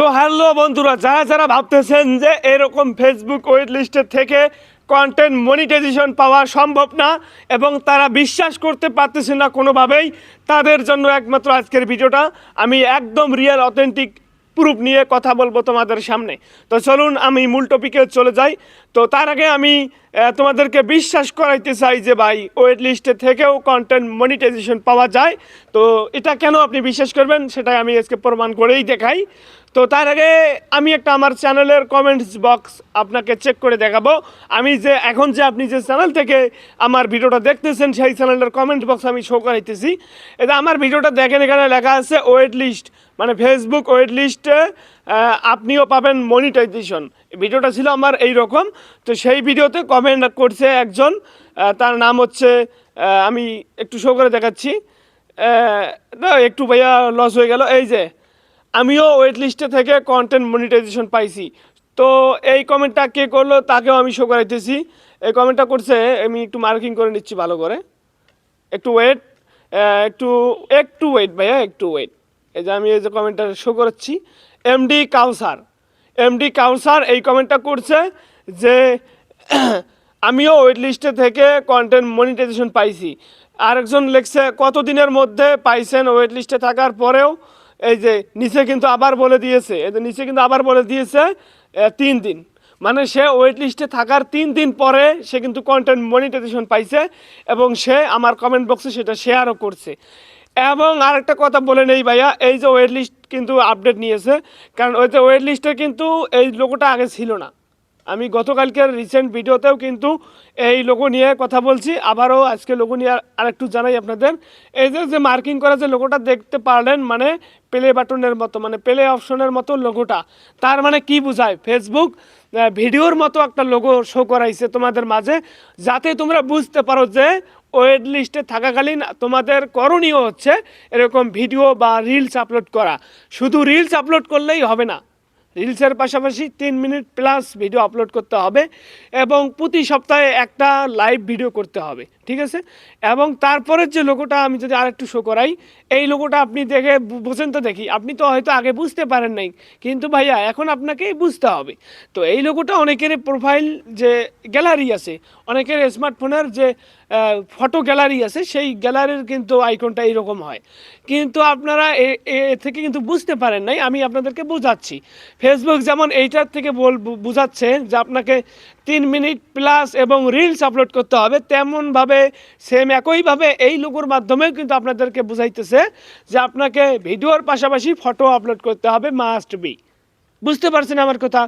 তো হ্যালো বন্ধুরা, যারা যারা ভাবতেছেন যে এরকম ফেসবুক ওয়েট লিস্টের থেকে কন্টেন্ট মনিটাইজেশন পাওয়া সম্ভব না এবং তারা বিশ্বাস করতে পারতেছে না কোনোভাবেই, তাদের জন্য একমাত্র আজকের ভিডিওটা। আমি একদম রিয়েল অথেন্টিক প্রুফ নিয়ে কথা বলব তোমাদের সামনে। তো চলুন আমি মূল টপিকে চলে যাই। তো তার আগে আমি তোমাদেরকে বিশ্বাস করাইতে চাই যে ভাই ওয়েট লিস্টে থেকেও কন্টেন্ট মনিটাইজেশন পাওয়া যায়। তো এটা কেন আপনি বিশ্বাস করবেন, সেটাই আমি আজকে প্রমাণ করেই দেখাই। তো তার আগে আমি একটা আমার চ্যানেলের কমেন্টস বক্স আপনাকে চেক করে দেখাবো। আমি যে, এখন যে আপনি যে চ্যানেল থেকে আমার ভিডিওটা দেখতেছেন, সেই চ্যানেলের কমেন্ট বক্স আমি শো করাইতেছি। এটা আমার ভিডিওটা দেখেন, এখানে লেখা আছে ওয়েট লিস্ট মানে ফেসবুক ওয়েট লিস্টে আপনিও পাবেন মনিটাইজেশন ভিডিওটা ছিল আমার এই রকম তো সেই ভিডিওতে কমেন্ট করছে একজন তার নাম হচ্ছে আমি একটু শো করে দেখাচ্ছি। একটু ভাইয়া লস হয়ে গেল। এই যে, আমিও ওয়েট লিস্টে থেকে কন্টেন্ট মনিটাইজেশন পাইছি। তো এই কমেন্টটা কে করল তাকেও আমি শো করাইতেছি। এই কমেন্টটা করছে, আমি একটু মার্কিং করে নিচ্ছি ভালো করে। একটু ওয়েট একটু একটু ওয়েট ভাইয়া, একটু ওয়েট এই যে আমি এই যে কমেন্টটা শো করাচ্ছি। এমডি কাউসার এমডি কাউসার এই কমেন্টটা করছে যে, আমিও ওয়েট লিস্টে থেকে কন্টেন্ট মনিটাইজেশন পাইছি। আরেকজন লিখছে, কতদিনের মধ্যে পাইছেন ওয়েট লিস্টে থাকার পরেও? এই যে, নিচে কিন্তু আবার বলে দিয়েছে, এই যে নিচে কিন্তু আবার বলে দিয়েছে তিন দিন। মানে সে ওয়েট লিস্টে থাকার তিন দিন পরে সে কিন্তু কন্টেন্ট মনিটাইজেশন পাইছে এবং সে আমার কমেন্ট বক্সে সেটা শেয়ারও করছে। এবং আরেকটা কথা বলে নেই ভাইয়া, এই যে ওয়েট লিস্ট কিন্তু আপডেট নিয়েছে, কারণ ওই যে ওয়েট লিস্টে কিন্তু এই লোগোটা আগে ছিল না। আমি গতকালকের রিসেন্ট ভিডিওতেও কিন্তু এই লোগো নিয়ে কথা বলছি, আবারও আজকে লোগো নিয়ে আর- আরেকটু জানাই আপনাদের। এই যে যে মার্কিং করা যে লোগোটা দেখতে পারলেন মানে প্লে বাটনের মতো মানে প্লে অপশনের মতো লোগোটা তার মানে কি বোঝায়? ফেসবুক ভিডিওর মতো একটা লোগো শো করাইছে তোমাদের মাঝে, যাতে তোমরা বুঝতে পারো যে ওয়েট লিস্টে থাকাকালীন তোমাদের করণীয় হচ্ছে এরকম ভিডিও বা রিলস আপলোড করা। শুধু রিলস আপলোড করলেই হবে না। রিলসের পাশাপাশি তিন মিনিট প্লাস ভিডিও আপলোড করতে হবে এবং প্রতি সপ্তাহে একটা লাইভ ভিডিও করতে হবে, ঠিক আছে? এবং তারপরের যে লোগোটা আমি যদি আরেকটু শো করাই, এই লোগোটা আপনি দেখে বোঝেন তো দেখি। আপনি তো হয়তো আগে বুঝতে পারেন নাই, কিন্তু ভাইয়া এখন আপনাকেই বুঝতে হবে। তো এই লোগোটা অনেকের প্রোফাইল যে গ্যালারি আছে, অনেকের স্মার্টফোনের যে ফটো গ্যালারি আছে, সেই গ্যালারির কিন্তু আইকনটা এইরকম হয়। কিন্তু আপনারা এ- থেকে কিন্তু বুঝতে পারেন নাই, আমি আপনাদেরকে বোঝাচ্ছি। ফেসবুক যেমন এইটার থেকে বল বোঝাচ্ছে যে আপনাকে তিন মিনিট প্লাস এবং রিলস আপলোড করতে হবে, তেমনভাবে সেম একইভাবে এই লোগোর মাধ্যমেও কিন্তু আপনাদেরকে বুঝাইতেছে যে আপনাকে ভিডিওর পাশাপাশি ফটো আপলোড করতে হবে মাস্ট বি বুঝতে পারছেন আমার কথা?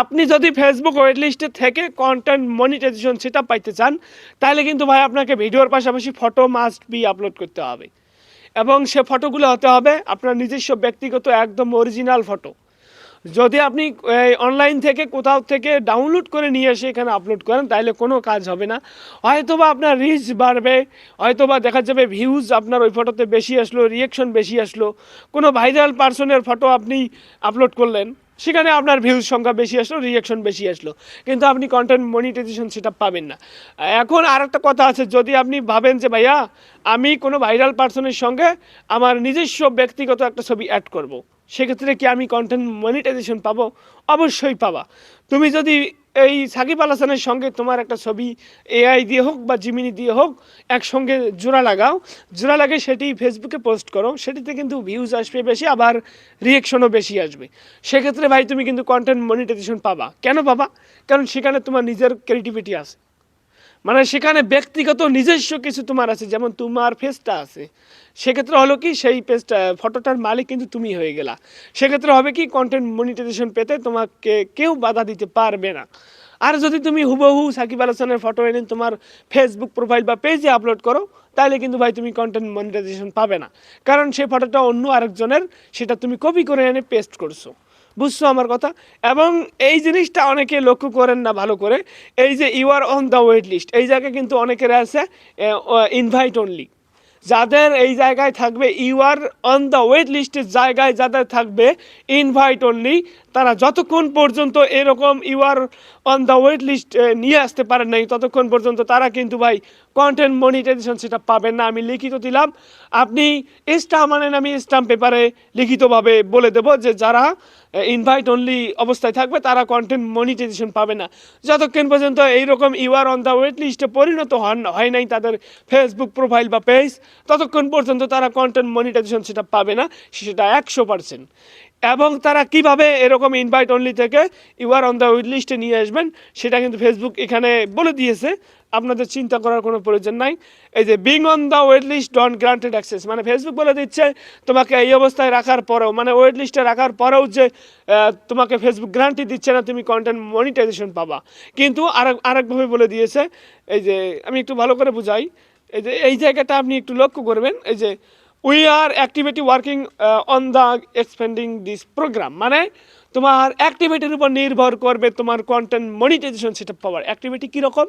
আপনি যদি ফেসবুক ওয়েট লিস্টে থেকে কন্টেন্ট মনিটাইজেশন সেটা পাইতে চান, তাহলে কিন্তু ভাই আপনাকে ভিডিওর পাশাপাশি ফটো মাস্ট বি আপলোড করতে হবে। এবং সে ফটোগুলো হতে হবে আপনার নিজস্ব ব্যক্তিগত একদম অরিজিনাল ফটো যদি আপনি অনলাইন থেকে কোথাও থেকে ডাউনলোড করে নিয়ে এসে এখানে আপলোড করেন, তাহলে কোনো কাজ হবে না। হয়তোবা আপনার রিচ বাড়বে, হয়তোবা দেখা যাবে ভিউজ আপনার ওই ফটোতে বেশি আসলো রিয়েকশন বেশি আসলো। কোনো ভাইরাল পার্সনের ফটো আপনি আপলোড করলেন। সেখানে আপনার ভিউজ সংখ্যা বেশি আসলো রিয়াকশন বেশি আসলো। কিন্তু আপনি কন্টেন্ট মনিটাইজেশন সেটা পাবেন না। এখন আর একটা কথা আছে, যদি আপনি ভাবেন যে, ভাইয়া, আমি কোনো ভাইরাল পার্সনের সঙ্গে আমার নিজস্ব ব্যক্তিগত একটা ছবি অ্যাড করব। সেক্ষেত্রে কি আমি কন্টেন্ট মনিটাইজেশন পাবো? অবশ্যই পাবা। তুমি যদি এই সাকিব আল হাসানের সঙ্গে তোমার একটা ছবি এআই দিয়ে হোক বা জিমিনি দিয়ে হোক একসঙ্গে জোড়া লাগাও। জোড়া লাগে সেটি ফেসবুকে পোস্ট করো। সেটিতে কিন্তু ভিউজ আসবে বেশি, আবার রিয়েকশনও বেশি আসবে। সেক্ষেত্রে ভাই তুমি কিন্তু কন্টেন্ট মনিটাইজেশন পাবা। কেন পাবা? কারণ সেখানে তোমার নিজের ক্রিয়েটিভিটি আছে। মানে সেখানে ব্যক্তিগত নিজস্ব কিছু তোমার আছে, যেমন তোমার ফেসটা আছে। সেক্ষেত্রে হলো কি, সেই পেজটা ফটোটার মালিক কিন্তু তুমি হয়ে গেলা। সেক্ষেত্রে হবে কি কন্টেন্ট মনিটাইজেশন পেতে তোমাকে কেউ বাধা দিতে পারবে না। আর যদি তুমি হুবহু সাকিব আল ফটো এনে তোমার ফেসবুক প্রোফাইল বা পেজে আপলোড করো তাহলে কিন্তু ভাই তুমি কন্টেন্ট মনিটাইজেশন পাবে না। কারণ সেই ফটোটা অন্য আরেকজনের, সেটা তুমি কপি করে এনে পেস্ট করছ। বুঝছ আমার কথা? এবং এই জিনিসটা অনেকে লক্ষ্য করেন না ভালো করে। এই যে you are on the wait list এই জায়গায় কিন্তু অনেকের আছে ইনভাইট অনলি যাদের এই জায়গায় থাকবে you are on the wait লিস্টের জায়গায় যাদের থাকবে ইনভাইট অনলি তারা যতক্ষণ পর্যন্ত এরকম you are on the wait list নিয়ে আসতে পারেন নাই, ততক্ষণ পর্যন্ত তারা কিন্তু ভাই কন্টেন্ট মনিটাইজেশন সেটা পাবেন না, আমি লিখিত দিলাম। আপনি স্টাম্প মানেন আমি স্টাম্প পেপারে লিখিতভাবে বলে দেবো যে যারা ইনভাইট অনলি অবস্থায় থাকবে, তারা কন্টেন্ট মনিটাইজেশন পাবে না। যতক্ষণ পর্যন্ত এইরকম ইউআর অন দ্য ওয়েট লিস্টে পরিণত হন, হয় নাই তাদের ফেসবুক প্রোফাইল বা পেজ ততক্ষণ পর্যন্ত তারা কন্টেন্ট মনিটাইজেশন সেটা পাবে না, সেটা একশো পার্সেন্ট এবং তারা কীভাবে এরকম ইনভাইট অনলি থেকে you you're on the wait লিস্টে নিয়ে আসবেন, সেটা কিন্তু ফেসবুক এখানে বলে দিয়েছে। আপনাদের চিন্তা করার কোনো প্রয়োজন নাই। এই যে being on the wait list don't granted access মানে ফেসবুক বলে দিচ্ছে তোমাকে এই অবস্থায় রাখার পরেও মানে ওয়েট লিস্টে রাখার পরেও যে তোমাকে ফেসবুক গ্রান্টি দিচ্ছে না তুমি কন্টেন্ট মনিটাইজেশন পাবা। কিন্তু আরেক, আরেকভাবে বলে দিয়েছে, এই যে আমি একটু ভালো করে বুঝাই, এই যে এই জায়গাটা আপনি একটু লক্ষ্য করবেন, এই যে we are activity working on the expending this program মানে তোমার অ্যাক্টিভিটির উপর নির্ভর করবে তোমার কন্টেন্ট মনিটাইজেশন সেটা পাওয়ার অ্যাক্টিভিটি কীরকম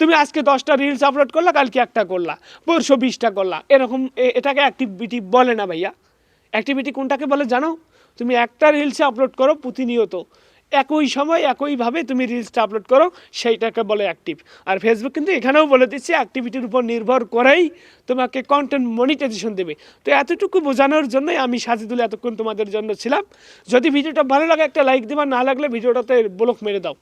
তুমি আজকে দশটা রিলস আপলোড করলা, কালকে একটা করলা, পরশু বিশটা করলা। এরকম এটাকে অ্যাক্টিভিটি বলে না ভাইয়া। অ্যাক্টিভিটি কোনটাকে বলে জানো? তুমি একটা রিলসে আপলোড করো প্রতিনিয়ত। একই সময়, একইভাবে তুমি রিলসটা আপলোড করো, সেইটাকে বলে অ্যাক্টিভ আর ফেসবুক কিন্তু এখানেও বলে দিচ্ছে অ্যাক্টিভিটির উপর নির্ভর করেই তোমাকে কন্টেন্ট মনিটাইজেশন দেবে। তো এতটুকু বোঝানোর জন্যই আমি সাজিদুল এতক্ষণ তোমাদের জন্য ছিলাম। যদি ভিডিওটা ভালো লাগে একটা লাইক দেবা, না লাগলে ভিডিওটাতে ব্লক মেরে দাও।